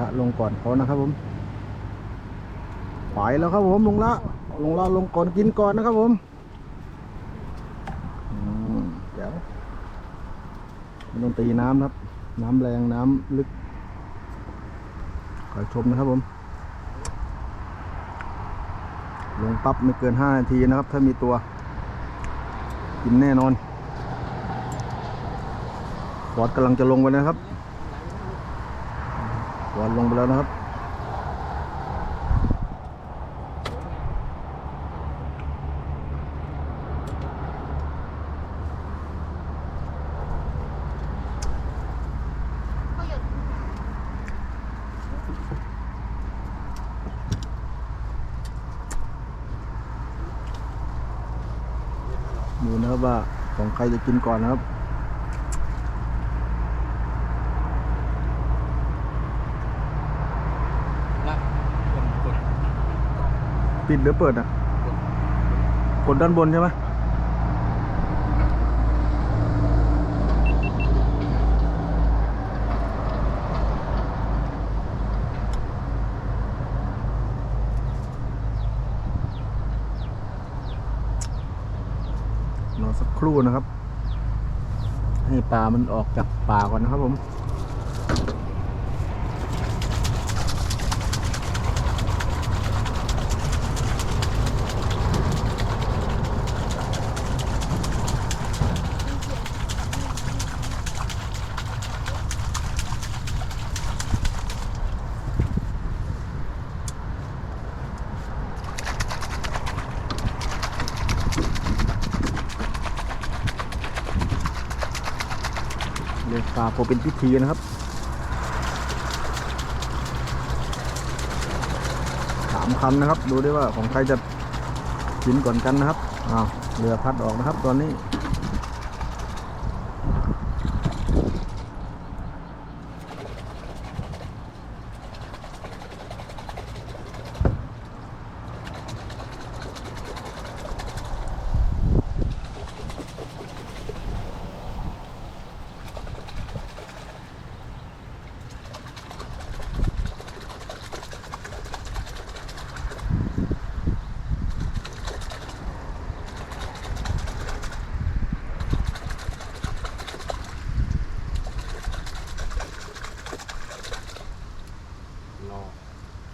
ละลงก่อนเขานะครับผมไปแล้วครับผมลงละลงละลงก่อนกินก่อนนะครับผมเดี๋ยวไม่ต้องตีน้ำครับ น้ำแรงน้ำลึกคอยชมนะครับผม ลงปั๊บไม่เกิน 5 นาทีนะครับ ถ้ามีตัว กินแน่นอนฟอดกำลังจะลงไปนะครับ ฟอร์ดลงไปแล้วนะครับดูนะครับว่าของใครจะกินก่อนนะครับ ละคนกด ปิดหรือเปิดอะกดด้านบนใช่ไหมรอสักครู่นะครับ ให้ปลามันออกจากป่าก่อนนะครับผม เรียกปลาพอเป็นพิธีนะครับสามคันนะครับ ดูได้ว่าของใครจะกินก่อนกันนะครับอ้าวเรือพัดออกนะครับ ตอนนี้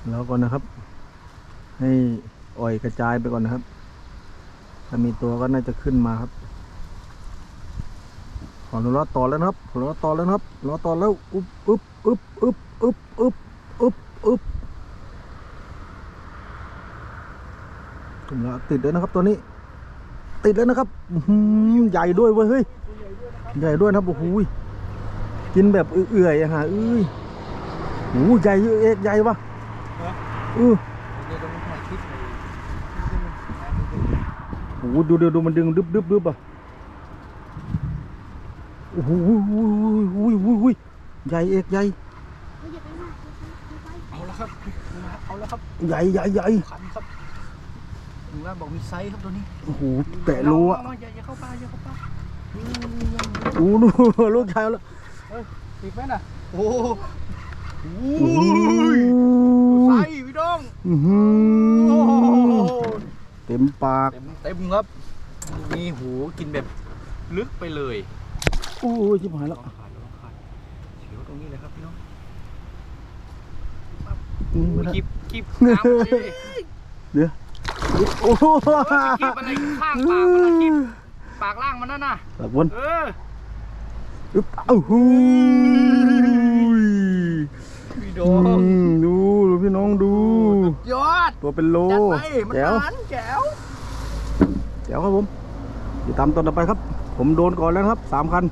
แล้วก่อนนะครับ ให้อ่อยกระจายไปก่อนนะครับ ถ้ามีตัวก็น่าจะขึ้นมาครับ ขอนูรอต่อแล้วนะครับขอนูรอต่อแล้วนะครับรอต่อแล้วอึบอึบอึบอึบอึบอึบอึบอึบถึงแล้วติดแล้วนะครับตัวนี้ ติดแล้วนะครับใหญ่ด้วยเว้ยเฮ้ยใหญ่ด้วยนะครับโอ้โหยกินแบบเอื่อยๆอะฮะเอ้ยโอ้ใหญ่เยอะเอกใหญ่ปะ ออเดี๋ยวต้องถ่ายคลิปเลยโอ้โหดูดูดูมันดึงดึบดึบดึบอะโอ้โหอุ้ยอุ้ยอุ้ยอุ้ยใหญ่เอกใหญ่เอาละครับเอาละครับใหญ่ใหญ่ใหญ่ขันครับถึงแล้วบอกมีไซส์ครับตัวนี้โอ้โหแตะรูอะอย่าอย่าเข้าป่าอย่าเข้าป่าโอ้โหลูกชายแล้วติดไหมน่ะโอ้โหโอ้ยไซส์พี่น้ องอื้อหืโอ้อโหเต็มปาก เต็มเต็มครับ มีหูกินแบบลึกไปเลยโอ้ยชิบหายแล้วลองขาดลองขาดเฉียวตรงนี้เลยครับพี่น้องอืมโอ้ไม่ยได้คลิปคลิปน้ำเลยเดี๋ยวโอ้โหคลิปอะไรข้างปากมันละคลิปปากล่างมันนั่นน่ะตะบนเอออึ๊บเอ้าหูยพี่โดอืมมดูดูพี่น้องดู ยอดตัวเป็นโลจัดไปมันแจ๋วมันแจ๋วเดี๋ยวครับผมติดตามตอนต่อไปครับ ผมโดนก่อนแล้วนะครับสามคัน